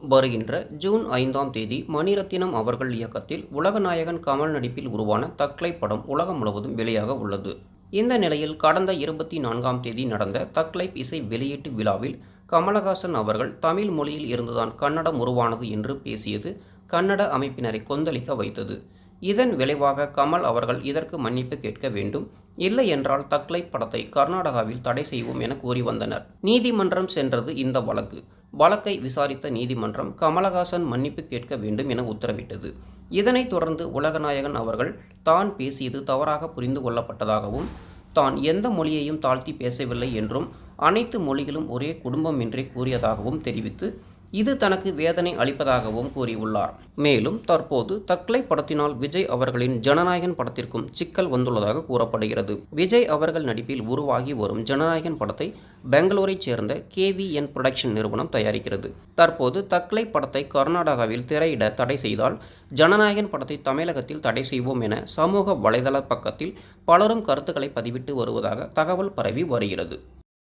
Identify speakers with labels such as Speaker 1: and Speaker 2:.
Speaker 1: வருகின்ற ஜூன் ஐந்தாம் தேதி மணிரத்தினம் அவர்கள் இயக்கத்தில் உலகநாயகன் கமல் நடிப்பில் உருவான தக்லை படம் உலகம் முழுவதும் வெளியாக உள்ளது. இந்த நிலையில் கடந்த இருபத்தி நான்காம் தேதி நடந்த தக்லைப் இசை வெளியீட்டு விழாவில் கமலஹாசன் அவர்கள் தமிழ் மொழியில் இருந்துதான் கன்னடம் உருவானது என்று பேசியது கன்னட அமைப்பினரை கொந்தளிக்க வைத்தது. இதன் விளைவாக கமல் அவர்கள் இதற்கு மன்னிப்பு கேட்க வேண்டும். இல்லை என்றால் தக்லை படத்தை கர்நாடகாவில் தடை செய்வோம் என கூறி வந்தனர். நீதிமன்றம் சென்றது இந்த வழக்கு. வழக்கை விசாரித்த நீதிமன்றம் கமலஹாசன் மன்னிப்பு கேட்க வேண்டும் என உத்தரவிட்டது. இதனைத் தொடர்ந்து உலகநாயகன் அவர்கள் தான் பேசியது தவறாக புரிந்து கொள்ளப்பட்டதாகவும் தான் எந்த மொழியையும் தாழ்த்தி பேசவில்லை என்றும் அனைத்து மொழிகளும் ஒரே குடும்பம் என்றே கூறியதாகவும் தெரிவித்து இது தனக்கு வேதனை அளிப்பதாகவும் கூறியுள்ளார். மேலும் தற்போது தக்லை படத்தினால் விஜய் அவர்களின் ஜனநாயகன் படத்திற்கும் சிக்கல் வந்துள்ளதாக கூறப்படுகிறது. விஜய் அவர்கள் நடிப்பில் உருவாகி வரும் ஜனநாயகன் படத்தை பெங்களூரைச் சேர்ந்த கேவிஎன் புரொடக்ஷன் நிறுவனம் தயாரிக்கிறது. தற்போது தக்லை படத்தை கர்நாடகாவில் திரையிட தடை செய்தால் ஜனநாயகன் படத்தை தமிழகத்தில் தடை செய்வோம் என சமூக வலைதள பக்கத்தில் பலரும் கருத்துக்களை பதிவிட்டு வருவதாக தகவல் பரவி வருகிறது.